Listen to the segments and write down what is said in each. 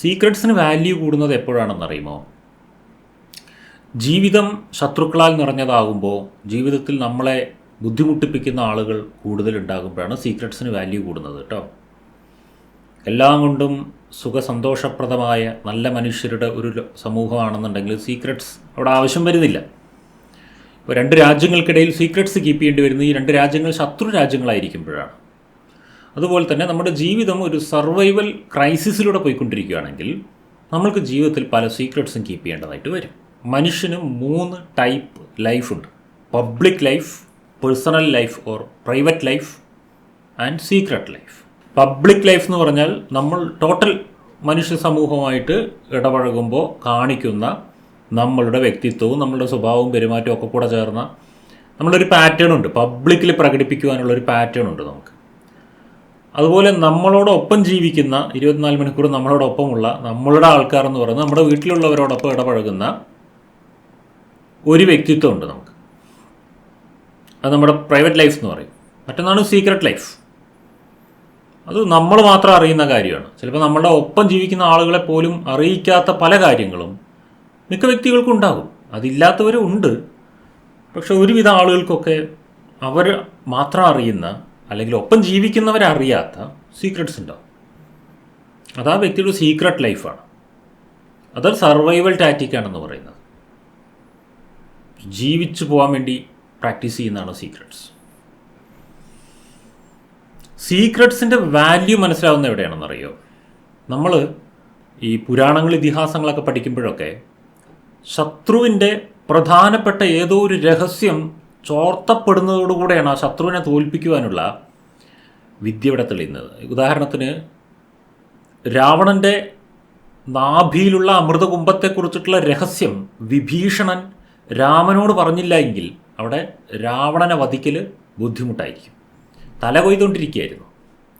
സീക്രട്സിന് value കൂടുന്നത് എപ്പോഴാണെന്നറിയുമോ? ജീവിതം ശത്രുക്കളാൽ നിറഞ്ഞതാകുമ്പോൾ ജീവിതത്തിൽ നമ്മളെ ബുദ്ധിമുട്ടിപ്പിക്കുന്ന ആളുകൾ കൂടുതലുണ്ടാകുമ്പോഴാണ് സീക്രട്സിന് വാല്യൂ കൂടുന്നത് കേട്ടോ എല്ലാം കൊണ്ടും സുഖസന്തോഷപ്രദമായ നല്ല മനുഷ്യരുടെ ഒരു സമൂഹമാണെന്നുണ്ടെങ്കിൽ സീക്രട്സ് അവിടെ ആവശ്യം വരുന്നില്ല. ഇപ്പോൾ രണ്ട് രാജ്യങ്ങൾക്കിടയിൽ സീക്രട്സ് കീപ്പ് ചെയ്യേണ്ടി വരുന്നത് ഈ രണ്ട് രാജ്യങ്ങൾ ശത്രു രാജ്യങ്ങളായിരിക്കുമ്പോഴാണ്. അതുപോലെ തന്നെ നമ്മുടെ ജീവിതം ഒരു സർവൈവൽ ക്രൈസിസിലൂടെ പോയിക്കൊണ്ടിരിക്കുകയാണെങ്കിൽ നമ്മൾക്ക് ജീവിതത്തിൽ പല സീക്രട്സും കീപ്പ് ചെയ്യേണ്ടതായിട്ട് വരും. മനുഷ്യന് മൂന്ന് type ലൈഫുണ്ട് public life personal life or private life and secret life public life എന്ന് പറഞ്ഞാൽ നമ്മൾ ടോട്ടൽ മനുഷ്യ സമൂഹമായിട്ട് ഇടപഴകുമ്പോൾ കാണിക്കുന്ന നമ്മളുടെ വ്യക്തിത്വവും നമ്മളുടെ സ്വഭാവവും പെരുമാറ്റവും ഒക്കെ കൂടെ ചേർന്ന നമ്മളൊരു പാറ്റേൺ ഉണ്ട്. പബ്ലിക്കിൽ പ്രകടിപ്പിക്കുവാനുള്ള ഒരു പാറ്റേൺ ഉണ്ട് നമുക്ക്. അതുപോലെ നമ്മളോടൊപ്പം ജീവിക്കുന്ന ഇരുപത്തിനാല് മണിക്കൂർ നമ്മളോടൊപ്പമുള്ള നമ്മളുടെ ആൾക്കാർ എന്ന് പറയുന്നത് നമ്മുടെ വീട്ടിലുള്ളവരോടൊപ്പം ഇടപഴകുന്ന ഒരു വ്യക്തിത്വം ഉണ്ട് നമുക്ക്. അത് നമ്മുടെ പ്രൈവറ്റ് ലൈഫ് എന്ന് പറയും. മറ്റൊന്നാണ് സീക്രട്ട് ലൈഫ്. അത് നമ്മൾ മാത്രം അറിയുന്ന കാര്യമാണ്. ചിലപ്പോൾ നമ്മളുടെ ഒപ്പം ജീവിക്കുന്ന ആളുകളെ പോലും അറിയിക്കാത്ത പല കാര്യങ്ങളും മിക്ക വ്യക്തികൾക്കും ഉണ്ടാകും. അതില്ലാത്തവരും ഉണ്ട്. പക്ഷെ ഒരുവിധ ആളുകൾക്കൊക്കെ അവർ മാത്രം അറിയുന്ന അല്ലെങ്കിൽ ഒപ്പം ജീവിക്കുന്നവരറിയാത്ത സീക്രട്സ് ഉണ്ടാവും. അത് ആ വ്യക്തിയുടെ സീക്രട്ട് ലൈഫാണ് അതൊരു സർവൈവൽ ടാറ്റിക്കാണെന്ന് പറയുന്നത്. ജീവിച്ചു പോകാൻ വേണ്ടി പ്രാക്ടീസ് ചെയ്യുന്നതാണ് സീക്രട്സ് സീക്രട്സിന്റെ വാല്യൂ മനസ്സിലാവുന്ന എവിടെയാണെന്നറിയോ നമ്മൾ ഈ പുരാണങ്ങൾ ഇതിഹാസങ്ങളൊക്കെ പഠിക്കുമ്പോഴൊക്കെ ശത്രുവിന്റെ പ്രധാനപ്പെട്ട ഏതോ ഒരു രഹസ്യം ചോർത്തപ്പെടുന്നതോടുകൂടെയാണ് ആ ശത്രുവിനെ തോൽപ്പിക്കുവാനുള്ള വിദ്യ ഇവിടെ തെളിയുന്നത്. ഉദാഹരണത്തിന് രാവണന്റെ നാഭിയിലുള്ള അമൃതകുംഭത്തെക്കുറിച്ചിട്ടുള്ള രഹസ്യം വിഭീഷണൻ രാമനോട് പറഞ്ഞില്ല എങ്കിൽ അവിടെ രാവണനെ വധിക്കൽ ബുദ്ധിമുട്ടായിരിക്കും. തല കൊയ്തുകൊണ്ടിരിക്കുകയായിരുന്നു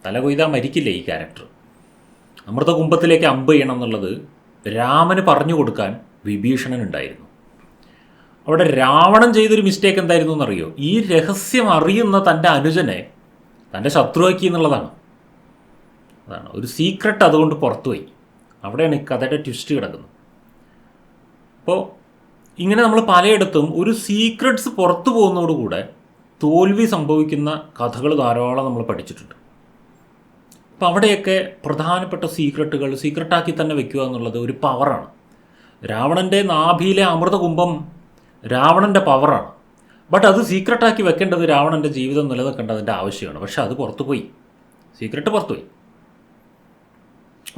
തല കൊയ്താൽ മരിക്കില്ല ഈ ക്യാരക്ടർ അമൃതകുംഭത്തിലേക്ക് അമ്പ് ചെയ്യണം എന്നുള്ളത് രാമന് പറഞ്ഞു കൊടുക്കാൻ വിഭീഷണൻ ഉണ്ടായിരുന്നു. അവിടെ രാവണൻ ചെയ്തൊരു മിസ്റ്റേക്ക് എന്തായിരുന്നു എന്നറിയോ? ഈ രഹസ്യം അറിയുന്ന തന്റെ അനുജനെ തന്റെ ശത്രുവാക്കി എന്നുള്ളതാണ്. അതാണ്. ഒരു സീക്രട്ട് അതുകൊണ്ട് പുറത്തുപോയി. അവിടെയാണ് ഈ കഥയുടെ ട്വിസ്റ്റ് കിടക്കുന്നത്. അപ്പോൾ ഇങ്ങനെ നമ്മൾ പലയിടത്തും ഒരു സീക്രട്സ് പുറത്തു പോകുന്നതോടുകൂടെ തോൽവി സംഭവിക്കുന്ന കഥകൾ ധാരാളം നമ്മൾ പഠിച്ചിട്ടുണ്ട്. അപ്പോൾ അവിടെയൊക്കെ പ്രധാനപ്പെട്ട സീക്രട്ടുകൾ സീക്രട്ടാക്കി തന്നെ വെക്കുക എന്നുള്ളത് ഒരു പവറാണ് രാവണന്റെ നാഭിയിലെ അമൃതകുംഭം രാവണന്റെ പവറാണ്. ബട്ട് അത് സീക്രട്ടാക്കി വെക്കേണ്ടത് രാവണന്റെ ജീവിതം നിലനിൽക്കേണ്ടതിന്റെ ആവശ്യമാണ്. പക്ഷെ അത് പുറത്തുപോയി. സീക്രട്ട് പുറത്തുപോയി.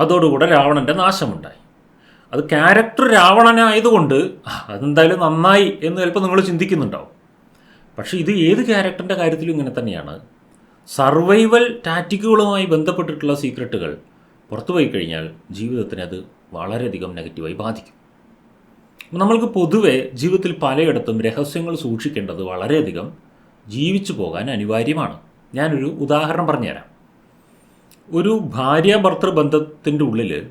അതോടുകൂടെ രാവണന്റെ നാശമുണ്ടായി. അത് ക്യാരക്ടർ രാവണനായതുകൊണ്ട് അതെന്തായാലും നന്നായി എന്ന് ചിലപ്പോൾ നിങ്ങൾ ചിന്തിക്കുന്നുണ്ടാവും. പക്ഷേ ഇത് ഏത് ക്യാരക്ടറിന്റെ കാര്യത്തിലും ഇങ്ങനെ തന്നെയാണ്. സർവൈവൽ ടാറ്റിക്കുകളുമായി ബന്ധപ്പെട്ടിട്ടുള്ള സീക്രട്ടുകൾ പുറത്തുപോയി കഴിഞ്ഞാൽ ജീവിതത്തിന് അത് വളരെയധികം നെഗറ്റീവായി ബാധിക്കും. നമ്മൾക്ക് പൊതുവെ ജീവിതത്തിൽ പലയിടത്തും രഹസ്യങ്ങൾ സൂക്ഷിക്കേണ്ടത് വളരെയധികം ജീവിച്ചു പോകാൻ അനിവാര്യമാണ്. ഞാനൊരു ഉദാഹരണം പറഞ്ഞുതരാം. ഒരു ഭാര്യ ഭർത്തൃ ബന്ധത്തിന്റെ ഉള്ളിൽ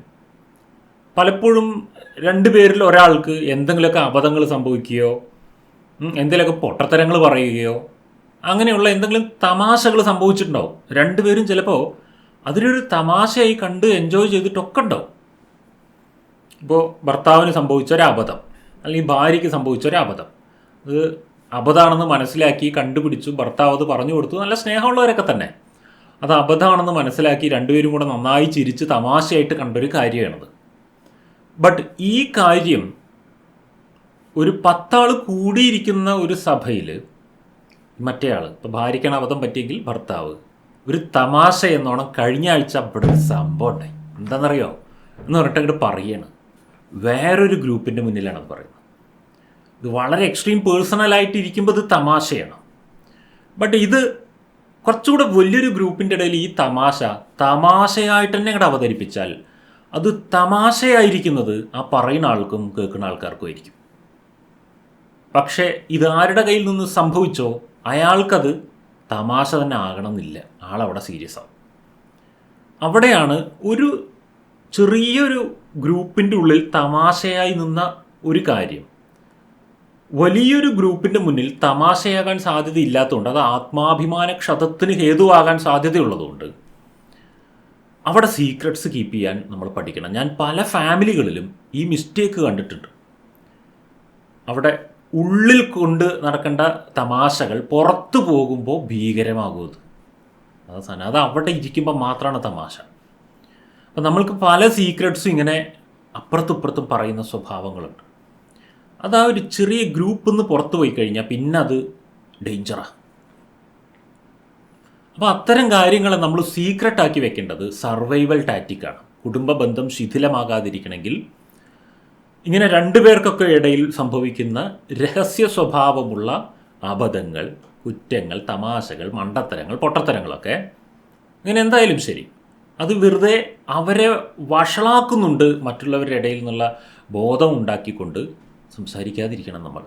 പലപ്പോഴും രണ്ടു പേരിൽ ഒരാൾക്ക് എന്തെങ്കിലുമൊക്കെ അബദ്ധങ്ങൾ സംഭവിക്കുകയോ എന്തെങ്കിലുമൊക്കെ പൊട്ടത്തരങ്ങൾ പറയുകയോ അങ്ങനെയുള്ള എന്തെങ്കിലും തമാശകൾ സംഭവിച്ചിട്ടുണ്ടാവും. രണ്ടുപേരും ചിലപ്പോൾ അതിനൊരു തമാശയായി കണ്ട് എൻജോയ് ചെയ്തിട്ടൊക്കെ ഉണ്ടാവും. ഇപ്പോൾ ഭർത്താവിന് സംഭവിച്ച ഒരു അബദ്ധം അല്ലെങ്കിൽ ഭാര്യയ്ക്ക് സംഭവിച്ച ഒരു അബദ്ധം. അത് അബദ്ധമാണെന്ന് മനസ്സിലാക്കി കണ്ടുപിടിച്ചു ഭർത്താവ് അത് പറഞ്ഞു കൊടുത്തു. നല്ല സ്നേഹമുള്ളവരൊക്കെ തന്നെ. അത് അബദ്ധമാണെന്ന് മനസ്സിലാക്കി രണ്ടുപേരും കൂടെ നന്നായി ചിരിച്ച് തമാശയായിട്ട് കണ്ടൊരു കാര്യമാണത്. ബട്ട് ഈ കാര്യം ഒരു പത്താൾ കൂടിയിരിക്കുന്ന ഒരു സഭയിൽ മറ്റേ ആൾ ഇപ്പോൾ ഭാര്യയ്ക്കാണ് അബദ്ധം പറ്റിയെങ്കിൽ ഭർത്താവ്. ഒരു തമാശ എന്നോണം കഴിഞ്ഞ ആഴ്ച അവിടെ ഒരു സംഭവം ഉണ്ടായി. എന്താണെന്നറിയോ? എന്ന് പറഞ്ഞിട്ട് അങ്ങോട്ട് പറയാണ്. വേറൊരു ഗ്രൂപ്പിന്റെ മുന്നിലാണ് പറയുന്നത്. ഇത് വളരെ എക്സ്ട്രീം പേഴ്സണലായിട്ട് ഇരിക്കുമ്പോൾ ഇത് തമാശയാണ്. ബട്ട് ഇത് കുറച്ചുകൂടെ വലിയൊരു ഗ്രൂപ്പിന്റെ ഇടയിൽ ഈ തമാശ തമാശയായിട്ട് തന്നെ ഇങ്ങോട്ട് അവതരിപ്പിച്ചാൽ അത് തമാശയായിരിക്കുന്നത് ആ പറയുന്ന ആൾക്കും കേൾക്കുന്ന ആൾക്കാർക്കും ആയിരിക്കും. പക്ഷേ ഇത് ആരുടെ കയ്യിൽ നിന്ന് സംഭവിച്ചോ അയാൾക്കത് തമാശ തന്നെ ആകണമെന്നില്ല. ആളവിടെ സീരിയസ് ആവും. അവിടെയാണ് ഒരു ചെറിയൊരു ഗ്രൂപ്പിന്റെ ഉള്ളിൽ തമാശയായി നിന്ന ഒരു കാര്യം. വലിയൊരു ഗ്രൂപ്പിന്റെ മുന്നിൽ തമാശയാകാൻ സാധ്യതയില്ലാത്തതുകൊണ്ട് അത് ആത്മാഭിമാന ക്ഷതത്തിന് ഹേതുവാകാൻ സാധ്യതയുള്ളതുകൊണ്ട് അവിടെ സീക്രട്സ് കീപ്പ് ചെയ്യാൻ നമ്മൾ പഠിക്കണം. ഞാൻ പല ഫാമിലികളിലും ഈ മിസ്റ്റേക്ക് കണ്ടിട്ടുണ്ട്. അവിടെ ഉള്ളിൽ കൊണ്ട് നടക്കേണ്ട തമാശകൾ പുറത്തു പോകുമ്പോൾ ഭീകരമാകും അത് അത് സാധനം അത് അവിടെ ഇരിക്കുമ്പോൾ മാത്രമാണ് തമാശ. അപ്പം നമ്മൾക്ക് പല സീക്രട്സും ഇങ്ങനെ അപ്പുറത്തും ഇപ്പുറത്തും പറയുന്ന സ്വഭാവങ്ങളുണ്ട്. അത് ആ ഒരു ചെറിയ ഗ്രൂപ്പിൽ നിന്ന് പുറത്തു പോയി കഴിഞ്ഞാൽ പിന്നെ അത് ഡേഞ്ചറാണ് അപ്പോൾ അത്തരം കാര്യങ്ങളെ നമ്മൾ സീക്രട്ട് ആക്കി വെക്കേണ്ടത് സർവൈവൽ ടാറ്റിക്കാണ്. കുടുംബ ബന്ധം ശിഥിലമാകാതിരിക്കണമെങ്കിൽ ഇങ്ങനെ രണ്ടുപേർക്കൊക്കെ ഇടയിൽ സംഭവിക്കുന്ന രഹസ്യ സ്വഭാവമുള്ള അബദ്ധങ്ങൾ കുറ്റങ്ങൾ തമാശകൾ മണ്ടത്തരങ്ങൾ പൊട്ടത്തരങ്ങളൊക്കെ ഇങ്ങനെ എന്തായാലും ശരി. അത് വെറുതെ അവരെ വഷളാക്കുന്നുണ്ട് മറ്റുള്ളവരുടെ ഇടയിൽ നിന്നുള്ള ബോധം ഉണ്ടാക്കിക്കൊണ്ട് സംസാരിക്കാതിരിക്കണം നമ്മൾ.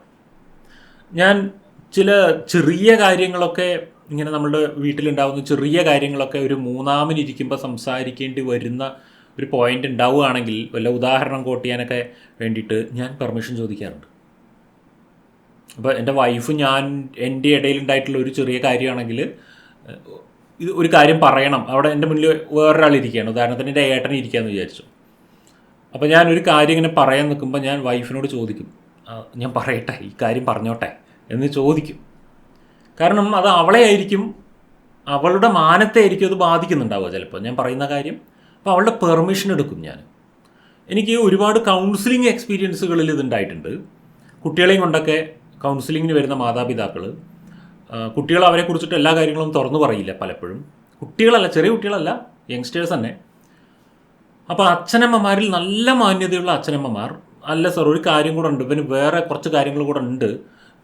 ഞാൻ ചില ചെറിയ കാര്യങ്ങളൊക്കെ ഇങ്ങനെ നമ്മുടെ വീട്ടിലുണ്ടാകുന്ന ചെറിയ കാര്യങ്ങളൊക്കെ ഒരു മൂന്നാമനിരിക്കുമ്പോൾ സംസാരിക്കേണ്ടി വരുന്ന ഒരു പോയിന്റ് ഉണ്ടാവുകയാണെങ്കിൽ വല്ല ഉദാഹരണം കോട്ടിയാനൊക്കെ വേണ്ടിയിട്ട് ഞാൻ പെർമിഷൻ ചോദിക്കാറുണ്ട്. അപ്പോൾ എന്റെ വൈഫ് ഞാൻ എന്റെ ഇടയിലുണ്ടായിട്ടുള്ള ഒരു ചെറിയ കാര്യമാണെങ്കിൽ ഇത് ഒരു കാര്യം പറയണം. അവിടെ എന്റെ മുന്നിൽ വേറൊരാൾ ഇരിക്കുകയാണ്. ഉദാഹരണത്തിന് എന്റെ ഏട്ടൻ ഇരിക്കുകയെന്ന് വിചാരിച്ചു. അപ്പോൾ ഞാൻ ഒരു കാര്യം ഇങ്ങനെ പറയാൻ നിൽക്കുമ്പോൾ ഞാൻ വൈഫിനോട് ചോദിക്കും. "ആ, ഞാൻ പറയട്ടെ ഈ കാര്യം പറഞ്ഞോട്ടെ എന്ന് ചോദിക്കും. കാരണം അത് അവളെ ആയിരിക്കും അവളുടെ മാനത്തെ ആയിരിക്കും അത് ബാധിക്കുന്നുണ്ടാവുക ചിലപ്പോൾ. ഞാൻ പറയുന്ന കാര്യം അപ്പോൾ അവളുടെ പെർമിഷൻ എടുക്കും ഞാൻ. എനിക്ക് ഒരുപാട് കൗൺസിലിംഗ് എക്സ്പീരിയൻസുകളിൽ ഇതുണ്ടായിട്ടുണ്ട്. കുട്ടികളെയും കൊണ്ടൊക്കെ കൗൺസിലിങ്ങിന് വരുന്ന മാതാപിതാക്കൾ കുട്ടികൾ അവരെ കുറിച്ചിട്ട് എല്ലാ കാര്യങ്ങളും തുറന്നു പറയില്ല പലപ്പോഴും. കുട്ടികളല്ല ചെറിയ കുട്ടികളല്ല യങ്സ്റ്റേഴ്സ് തന്നെ. അപ്പോൾ അച്ഛനമ്മമാരിൽ നല്ല മാന്യതയുള്ള അച്ഛനമ്മമാർ അല്ല സാർ ഒരു കാര്യം കൂടെ ഉണ്ട്. പിന്നെ വേറെ കുറച്ച് കാര്യങ്ങൾ കൂടെ ഉണ്ട്.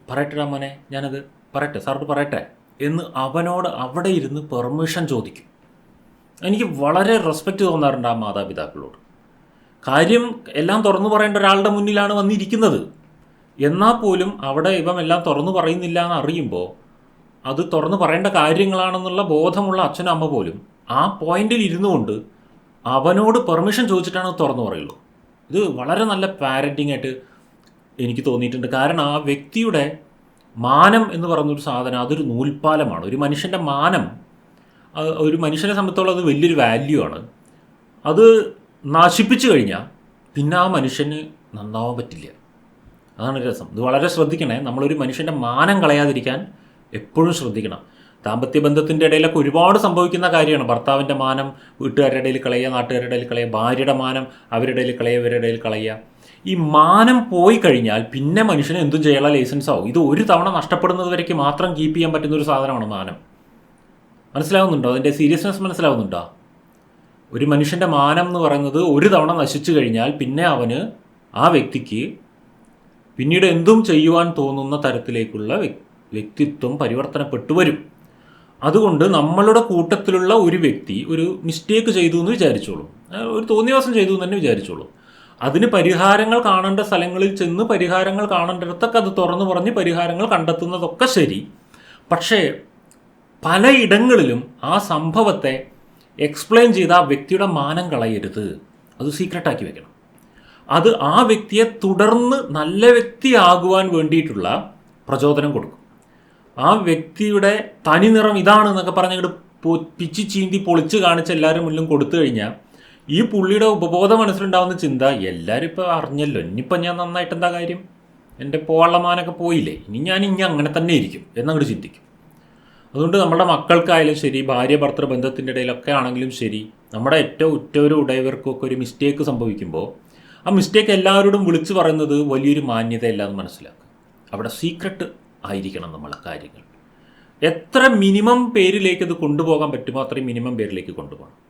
പറയട്ടെ മോനെ ഞാനത് പറയട്ടെ സാറോട് പറയട്ടെ എന്ന് അവനോട് അവിടെ ഇരുന്ന് പെർമിഷൻ ചോദിക്കും. എനിക്ക് വളരെ റെസ്പെക്റ്റ് തോന്നാറുണ്ട് ആ മാതാപിതാക്കളോട്. കാര്യം എല്ലാം തുറന്നു പറയേണ്ട ഒരാളുടെ മുന്നിലാണ് വന്നിരിക്കുന്നത്. എന്നാൽ പോലും അവിടെ ഇവം എല്ലാം തുറന്നു പറയുന്നില്ല എന്ന് അറിയുമ്പോൾ അത് തുറന്നു പറയേണ്ട കാര്യങ്ങളാണെന്നുള്ള ബോധമുള്ള അച്ഛനും അമ്മ പോലും ആ പോയിന്റിൽ ഇരുന്നുകൊണ്ട് അവനോട് പെർമിഷൻ ചോദിച്ചിട്ടാണ് തുറന്നു പറയുള്ളൂ. ഇത് വളരെ നല്ല പാരന്റിങ് ആയിട്ട് എനിക്ക് തോന്നിയിട്ടുണ്ട്. കാരണം ആ വ്യക്തിയുടെ മാനം എന്ന് പറയുന്നൊരു സാധനം അതൊരു നൂൽപ്പാലമാണ്. ഒരു മനുഷ്യന്റെ മാനം ഒരു മനുഷ്യനെ സംബന്ധിച്ചോളം അത് വലിയൊരു വാല്യൂ ആണ്. അത് നശിപ്പിച്ചു കഴിഞ്ഞാൽ പിന്നെ ആ മനുഷ്യന് നന്നാവാൻ പറ്റില്ല. അതാണ് രസം. ഇത് വളരെ ശ്രദ്ധിക്കണേ. നമ്മളൊരു മനുഷ്യന്റെ മാനം കളയാതിരിക്കാൻ എപ്പോഴും ശ്രദ്ധിക്കണം. ദാമ്പത്യ ബന്ധത്തിന്റെ ഇടയിലൊക്കെ ഒരുപാട് സംഭവിക്കുന്ന കാര്യമാണ്. ഭർത്താവിന്റെ മാനം വീട്ടുകാരുടെ ഇടയിൽ കളയുക നാട്ടുകാരുടെ ഇടയിൽ കളയുക ഭാര്യയുടെ മാനം അവരുടെ ഇടയിൽ കളയുക ഇവരുടെ ഇടയിൽ കളയുക. ഈ മാനം പോയി കഴിഞ്ഞാൽ പിന്നെ മനുഷ്യന് എന്തും ചെയ്യാനുള്ള ലൈസൻസ് ആവും. ഇത് ഒരു തവണ നഷ്ടപ്പെടുന്നത് വരേക്ക് മാത്രം കീപ്പ് ചെയ്യാൻ പറ്റുന്ന ഒരു സാധനമാണ് മാനം. മനസ്സിലാവുന്നുണ്ടോ? അതിന്റെ സീരിയസ്നെസ് മനസ്സിലാവുന്നുണ്ടോ? ഒരു മനുഷ്യന്റെ മാനം എന്ന് പറയുന്നത് ഒരു തവണ നശിച്ചു കഴിഞ്ഞാൽ പിന്നെ അവന് ആ വ്യക്തിക്ക് പിന്നീട് എന്തും ചെയ്യുവാൻ തോന്നുന്ന തരത്തിലേക്കുള്ള വ്യക്തിത്വം പരിവർത്തനപ്പെട്ടു വരും. അതുകൊണ്ട് നമ്മളുടെ കൂട്ടത്തിലുള്ള ഒരു വ്യക്തി ഒരു മിസ്റ്റേക്ക് ചെയ്തു എന്ന് വിചാരിച്ചോളൂ. ഒരു തോന്നിയവാസം ചെയ്തു എന്ന് തന്നെ വിചാരിച്ചോളൂ. അതിന് പരിഹാരങ്ങൾ കാണേണ്ട സ്ഥലങ്ങളിൽ ചെന്ന് പരിഹാരങ്ങൾ കാണേണ്ടിടത്തൊക്കെ അത് തുറന്നു പറഞ്ഞ് പരിഹാരങ്ങൾ കണ്ടെത്തുന്നതൊക്കെ ശരി. പക്ഷേ പലയിടങ്ങളിലും ആ സംഭവത്തെ എക്സ്പ്ലെയിൻ ചെയ്ത് ആ വ്യക്തിയുടെ മാനം കളയരുത്. അത് സീക്രട്ടാക്കി വെക്കണം. അത് ആ വ്യക്തിയെ തുടർന്ന് നല്ല വ്യക്തിയാകുവാൻ വേണ്ടിയിട്ടുള്ള പ്രചോദനം കൊടുക്കും. ആ വ്യക്തിയുടെ തനി നിറം ഇതാണ് എന്നൊക്കെ പറഞ്ഞങ്ങോട്ട് പിച്ചി ചീന്തി പൊളിച്ച് കാണിച്ച് എല്ലാവരും മുന്നിലും കൊടുത്തു കഴിഞ്ഞാൽ ഈ പുള്ളിയുടെ ഉപബോധ മനസ്സിലുണ്ടാവുന്ന ചിന്ത എല്ലാവരും ഇപ്പോൾ അറിഞ്ഞല്ലോ ഇനിയിപ്പോൾ ഞാൻ നന്നായിട്ട് എന്താ കാര്യം? എന്റെ പോവള്ളമാനൊക്കെ പോയില്ലേ ഇനി ഞാൻ ഇനി അങ്ങനെ തന്നെ ഇരിക്കും എന്നങ്ങോട്ട് ചിന്തിക്കും. അതുകൊണ്ട് നമ്മുടെ മക്കൾക്കായാലും ശരി ഭാര്യ ഭർത്തൃ ബന്ധത്തിന്റെ ഇടയിലൊക്കെ ആണെങ്കിലും ശരി നമ്മുടെ ഏറ്റവും ഉറ്റവരും ഉടയവർക്കും ഒക്കെ ഒരു മിസ്റ്റേക്ക് സംഭവിക്കുമ്പോൾ ആ മിസ്റ്റേക്ക് എല്ലാവരോടും വിളിച്ചു പറയുന്നത് വലിയൊരു മാന്യതയല്ല എന്ന് മനസ്സിലാക്കുക. അവിടെ സീക്രട്ട് ആയിരിക്കണം നമ്മളെ കാര്യങ്ങൾ. എത്ര മിനിമം പേരിലേക്ക് ഇത് കൊണ്ടുപോകാൻ പറ്റുമോ അത്രയും മിനിമം പേരിലേക്ക് കൊണ്ടുപോകണം.